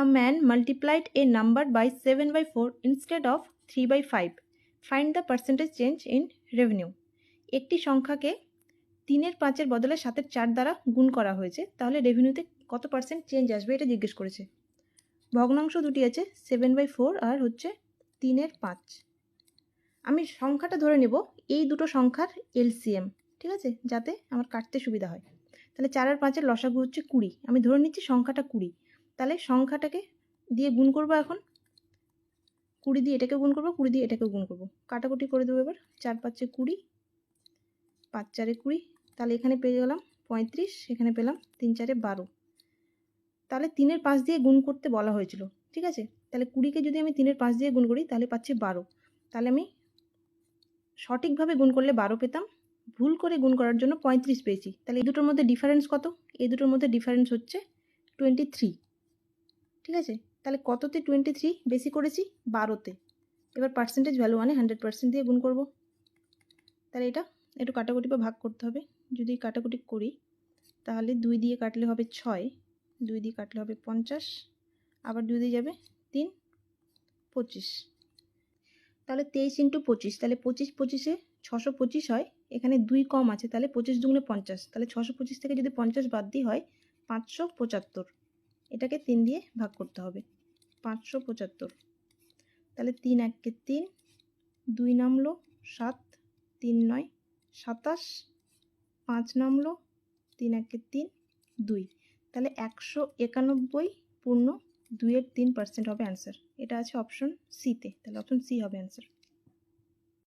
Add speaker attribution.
Speaker 1: A man multiplied a number by 7 by 4 instead of 3 by 5. Find the percentage change in revenue. একটি সংখ্যাকে তিনের পাঁচের বদলে সাতের চার দ্বারা গুণ করা হয়েছে, তাহলে রেভিনিউতে কত পার্সেন্ট চেঞ্জ আসবে এটা জিজ্ঞেস করেছে। ভগ্নাংশ দুটি আছে সেভেন বাই ফোর আর হচ্ছে তিনের পাঁচ। আমি সংখ্যাটা ধরে নেব, এই দুটো সংখ্যার এলসিএম ঠিক আছে? যাতে আমার কাটতে সুবিধা হয়। তাহলে চার আর পাঁচের লসাগু হচ্ছে কুড়ি, আমি ধরে নিচ্ছি সংখ্যাটা কুড়ি। তাহলে সংখ্যাটাকে দিয়ে গুণ করব এখন। কুড়ি দিয়ে এটাকে গুণ করব, কুড়ি দিয়ে এটাকে গুণ করব। কাটাকুটি করে দেবো এবার। চার পাঁচে কুড়ি, পাঁচ চারে কুড়ি, তাহলে এখানে পেয়ে গেলাম পঁয়ত্রিশ, এখানে পেলাম তিন চারে বারো। তাহলে তিনের পাঁচ দিয়ে গুণ করতে বলা হয়েছিল, ঠিক আছে? তাহলে কুড়িকে যদি আমি তিনের পাঁচ দিয়ে গুণ করি, তাহলে পাচ্ছি বারো। তাহলে আমি সঠিকভাবে গুণ করলে বারো পেতাম। ভুল করে গুণ করার জন্য পঁয়ত্রিশ পেয়েছি। তাহলে এই দুটোর মধ্যে ডিফারেন্স কত? এই দুটোর মধ্যে ডিফারেন্স হচ্ছে টোয়েন্টি থ্রি ঠিক আছে? তাহলে কততে? টোয়েন্টি থ্রি বেশি করেছি, বারোতে। এবার পার্সেন্টেজ ভ্যালু মানে হান্ড্রেড পার্সেন্ট দিয়ে গুণ করব। তাহলে এটা, একটু কাটাকুটি বা ভাগ করতে হবে। যদি কাটাকুটি করি, তাহলে দুই দিয়ে কাটলে হবে ছয়, দুই দিয়ে কাটলে হবে পঞ্চাশ, আবার দুই দিয়ে যাবে তিন, পঁচিশ। তাহলে তেইশ ইন্টু পঁচিশ, তাহলে পঁচিশ পঁচিশে ছশো পঁচিশ হয়, এখানে দুই কম আছে, তাহলে পঁচিশ দুগুণে পঞ্চাশ, তাহলে ছশো পঁচিশ থেকে যদি পঞ্চাশ বাদ দিয়ে হয়, পাঁচশো পঁচাত্তর। এটাকে তিন দিয়ে ভাগ করতে হবে। পাঁচশো পঁচাত্তর। তাহলে তিন এককে তিন, দুই নামলো সাত, তিন নয় সাতাশ, পাঁচ নামলো তিন একে তিন, দুই। তাহলে একশো একানব্বই পূর্ণ দুইয়ের তিন পার্সেন্ট হবে অ্যান্সার এটা আছে অপশন সিতে তাহলে অপশন সি হবে অ্যান্সার